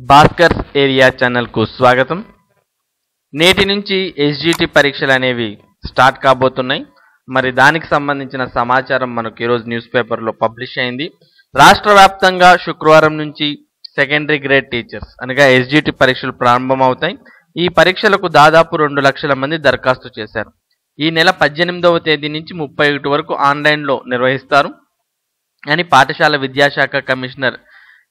Bhaskar area ఛానల్కు స్వాగతం. నేటి నుంచి ఎస్జిటి పరీక్షలు అనేవి స్టార్ట్ కాబోతున్నాయి. మరి దానికి సంబంధించిన సమాచారం మనకు ఈరోజు న్యూస్ పేపర్లో పబ్లిష్ అయింది. రాష్ట్ర వ్యాప్తంగా శుక్రవారం నుంచి సెకండరీ గ్రేడ్ టీచర్స్ అనగా ఎస్జిటి పరీక్షలు ప్రారంభమవుతాయి. ఈ పరీక్షలకు దాదాపు రెండు లక్షల మంది దరఖాస్తు చేశారు. ఈ నెల పద్దెనిమిదవ తేదీ నుంచి ముప్పై ఒకటి వరకు ఆన్లైన్లో నిర్వహిస్తారు. అని పాఠశాల విద్యాశాఖ కమిషనర్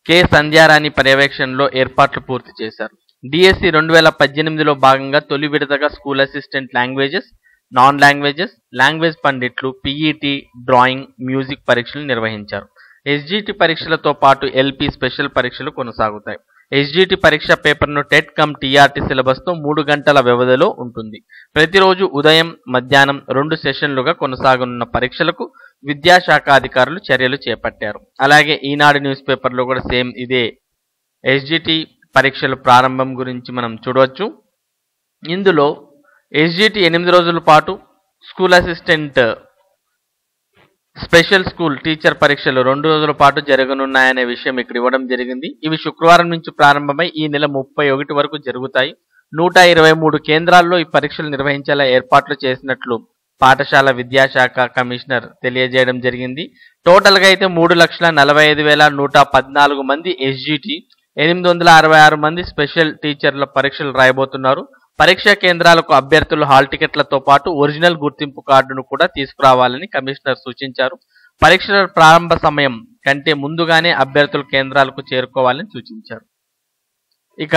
కె. సంధ్యారాణి పర్యవేక్షణలో ఏర్పాట్లు పూర్తి చేశారు. డిఎస్సి రెండు వేల పద్దెనిమిదిలో భాగంగా తొలి విడతగా school assistant languages non languages language పండిట్లు PET drawing music పరీక్షలు నిర్వహించారు. ఎస్జిటి పరీక్షలతో పాటు ఎల్పి స్పెషల్ పరీక్షలు కొనసాగుతాయి. ఎస్జిటి పరీక్ష పేపర్ను టెట్ కమ్ టీఆర్టీ సిలబస్తో మూడు గంటల వ్యవధిలో ఉంటుంది. ప్రతిరోజు ఉదయం మధ్యాహ్నం రెండు సెషన్లుగా కొనసాగనున్న పరీక్షలకు విద్యాశాఖ అధికారులు చర్యలు చేపట్టారు. అలాగే ఈనాడు న్యూస్ పేపర్లో కూడా సేమ్ ఇదే ఎస్జిటి పరీక్షల ప్రారంభం గురించి మనం చూడవచ్చు. ఇందులో ఎస్జిటి ఎనిమిది రోజుల పాటు school assistant special school teacher పరీక్షలు రెండు రోజుల పాటు జరగనున్నాయనే విషయం ఇక్కడ ఇవ్వడం జరిగింది. ఇవి శుక్రవారం నుంచి ప్రారంభమై ఈ నెల ముప్పై ఒకటి వరకు జరుగుతాయి. నూట ఇరవై మూడు కేంద్రాల్లో ఈ పరీక్షలు నిర్వహించేలా ఏర్పాట్లు చేసినట్లు పాఠశాల విద్యాశాఖ కమిషనర్ తెలియజేయడం జరిగింది. టోటల్గా అయితే మూడు లక్షల నలభై ఐదు వేల నూట పద్నాలుగు మంది ఎస్జిటి ఎనిమిది వందల అరవై ఆరు మంది స్పెషల్ టీచర్ల పరీక్షలు రాయబోతున్నారు. పరీక్షా కేంద్రాలకు అభ్యర్థులు హాల్ టికెట్లతో పాటు ఒరిజినల్ గుర్తింపు కార్డును కూడా తీసుకురావాలని కమిషనర్ సూచించారు. పరీక్షల ప్రారంభ సమయం కంటే ముందుగానే అభ్యర్థులు కేంద్రాలకు చేరుకోవాలని సూచించారు. ఇక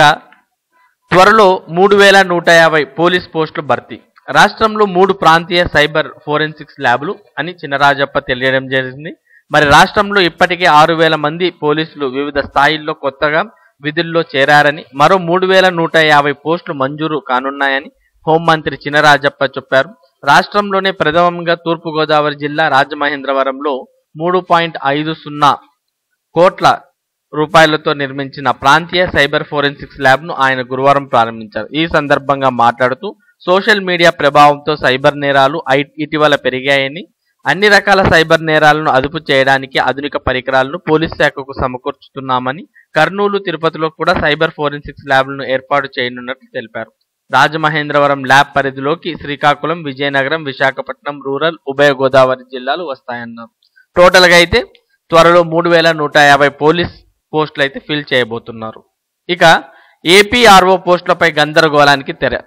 త్వరలో మూడు వేల నూట యాభై పోలీస్ పోస్టులు భర్తీ. రాష్ట్రంలో మూడు ప్రాంతీయ సైబర్ ఫోరెన్సిక్స్ ల్యాబ్లు అని చినరాజప్ప తెలియడం జరిగింది. మరి రాష్ట్రంలో ఇప్పటికే ఆరు వేల మంది పోలీసులు వివిధ స్థాయిల్లో కొత్తగా విధుల్లో చేరారని మరో మూడు వేల నూట యాభై పోస్టులు మంజూరు కానున్నాయని హోంమంత్రి చినరాజప్ప చెప్పారు. రాష్ట్రంలోనే ప్రథమంగా తూర్పుగోదావరి జిల్లా రాజమహేంద్రవరంలో మూడు పాయింట్ ఐదు సున్నా కోట్ల రూపాయలతో నిర్మించిన ప్రాంతీయ సైబర్ ఫోరెన్సిక్స్ ల్యాబ్ను ఆయన గురువారం ప్రారంభించారు. ఈ సందర్భంగా మాట్లాడుతూ సోషల్ మీడియా ప్రభావంతో సైబర్ నేరాలు ఐ- ఇటీవల పెరిగాయని అన్ని రకాల సైబర్ నేరాలను అదుపు చేయడానికి ఆధునిక పరికరాలను పోలీస్ శాఖకు సమకూర్చుతున్నామని కర్నూలు తిరుపతిలో కూడా సైబర్ ఫోరెన్సిక్స్ ల్యాబ్లను ఏర్పాటు చేయనున్నట్లు తెలిపారు. రాజమహేంద్రవరం ల్యాబ్ పరిధిలోకి శ్రీకాకుళం విజయనగరం విశాఖపట్నం రూరల్ ఉభయ గోదావరి జిల్లాలు వస్తాయన్నారు. టోటల్గా అయితే త్వరలో మూడు వేల నూట యాభై పోలీస్ పోస్టులు అయితే ఫిల్ చేయబోతున్నారు. ఇక ఏపీఆర్ఓ పోస్టులపై గందరగోళానికి తెర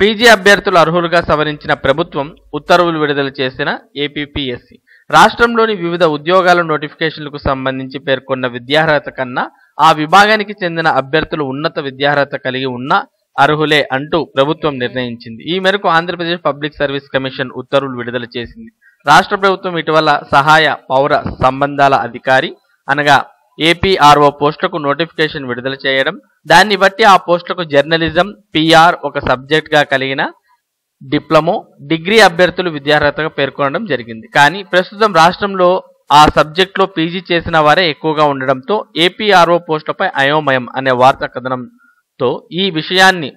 పీజీ అభ్యర్థులు అర్హులుగా సవరించిన ప్రభుత్వం ఉత్తర్వులు విడుదల చేసిన ఏపీపీఎస్సీ. రాష్ట్రంలోని వివిధ ఉద్యోగాల నోటిఫికేషన్లకు సంబంధించి పేర్కొన్న విద్యార్హత కన్నా ఆ విభాగానికి చెందిన అభ్యర్థులు ఉన్నత విద్యార్హత కలిగి ఉన్న అర్హులే అంటూ ప్రభుత్వం నిర్ణయించింది. ఈ మేరకు ఆంధ్రప్రదేశ్ పబ్లిక్ సర్వీస్ కమిషన్ ఉత్తర్వులు విడుదల చేసింది. రాష్ట్ర ప్రభుత్వం ఇటీవల సహాయ పౌర సంబంధాల అధికారి అనగా ఏపీఆర్ఓ పోస్టులకు నోటిఫికేషన్ విడుదల చేయడం దాన్ని బట్టి ఆ పోస్టులకు జర్నలిజం పిఆర్ ఒక సబ్జెక్ట్గా కలిగిన డిప్లొమో డిగ్రీ అభ్యర్థులు విద్యార్హతగా పేర్కొనడం జరిగింది. కానీ ప్రస్తుతం రాష్ట్రంలో ఆ సబ్జెక్టులో పీజీ చేసిన వారే ఎక్కువగా ఉండడంతో ఏపీఆర్ఓ పోస్టులపై అయోమయం అనే వార్త కథనంతో ఈ విషయాన్ని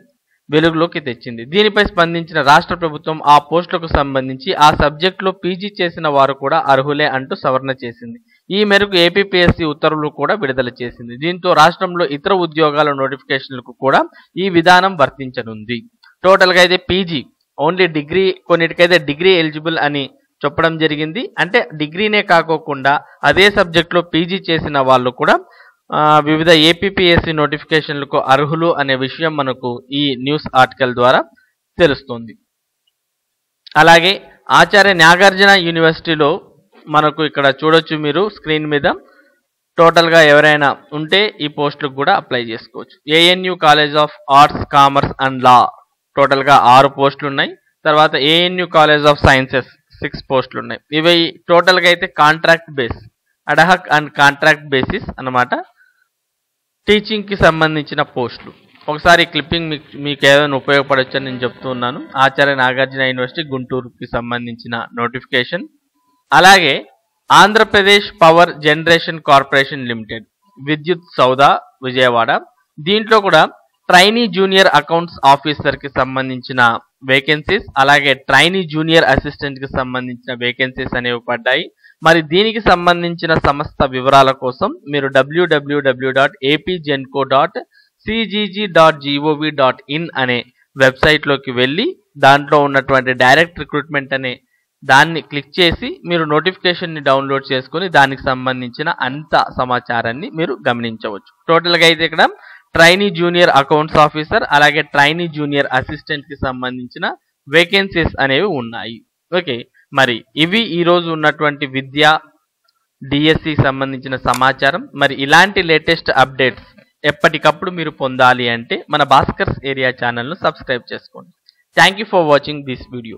వెలుగులోకి తెచ్చింది. దీనిపై స్పందించిన రాష్ట్ర ప్రభుత్వం ఆ పోస్టులకు సంబంధించి ఆ సబ్జెక్టులో పీజీ చేసిన వారు కూడా అర్హులే అంటూ సవరణ చేసింది. ఈ మేరకు ఏపీపీఎస్సీ ఉత్తర్వులు కూడా విడుదల చేసింది. దీంతో రాష్ట్రంలో ఇతర ఉద్యోగాల నోటిఫికేషన్లకు కూడా ఈ విధానం వర్తించనుంది. టోటల్గా అయితే పీజీ ఓన్లీ డిగ్రీ కొన్నిటికైతే డిగ్రీ ఎలిజిబుల్ అని చెప్పడం జరిగింది. అంటే డిగ్రీనే కాకోకుండా అదే సబ్జెక్ట్లో పీజీ చేసిన వాళ్ళు కూడా వివిధ ఏపీపీఎస్సీ నోటిఫికేషన్లకు అర్హులు అనే విషయం మనకు ఈ న్యూస్ ఆర్టికల్ ద్వారా తెలుస్తుంది. అలాగే ఆచార్య నాగార్జున యూనివర్సిటీలో మనకు ఇక్కడ చూడొచ్చు మీరు స్క్రీన్ మీద. టోటల్గా ఎవరైనా ఉంటే ఈ పోస్టులకు కూడా అప్లై చేసుకోవచ్చు. ANU college of arts commerce and law టోటల్గా ఆరు పోస్టులు ఉన్నాయి. తర్వాత ANU college of sciences six పోస్టులు ఉన్నాయి. ఇవి టోటల్గా అయితే contract base ad hoc and contract basis అన్నమాట. టీచింగ్కి సంబంధించిన పోస్టులు. ఒకసారి క్లిప్పింగ్ మీకు మీకు ఏదైనా ఉపయోగపడొచ్చని నేను చెప్తున్నాను. ఆచార్య నాగార్జున యూనివర్సిటీ గుంటూరుకి సంబంధించిన నోటిఫికేషన్ అలాగే Andhra Pradesh power generation corporation limited Vidyut Soudha Vijayawada. దీంట్లో కూడా ట్రైనీ జూనియర్ అకౌంట్స్ ఆఫీసర్కి సంబంధించిన వేకెన్సీస్ అలాగే ట్రైనీ జూనియర్ అసిస్టెంట్కి సంబంధించిన వేకెన్సీస్ అనేవి పడ్డాయి. మరి దీనికి సంబంధించిన సమస్త వివరాల కోసం మీరు WWW dot APGENCO dot CGG dot GOV dot in అనే వెబ్సైట్లోకి వెళ్ళి దాంట్లో ఉన్నటువంటి డైరెక్ట్ రిక్రూట్మెంట్ అనే దాన్ని క్లిక్ చేసి మీరు నోటిఫికేషన్ని డౌన్లోడ్ చేసుకుని దానికి సంబంధించిన అంత సమాచారాన్ని మీరు గమనించవచ్చు. టోటల్గా అయితే ఇక్కడ ట్రైనీ జూనియర్ అకౌంట్స్ ఆఫీసర్ అలాగే ట్రైనీ జూనియర్ అసిస్టెంట్కి సంబంధించిన వేకెన్సీస్ అనేవి ఉన్నాయి. ఓకే మరి ఇవి ఈరోజు ఉన్నటువంటి విద్య డిఎస్సి సంబంధించిన సమాచారం. మరి ఇలాంటి లేటెస్ట్ అప్డేట్స్ ఎప్పటికప్పుడు మీరు పొందాలి అంటే మన భాస్కర్స్ ఏరియా ఛానల్ను సబ్స్క్రైబ్ చేసుకోండి. Thank you for watching this video.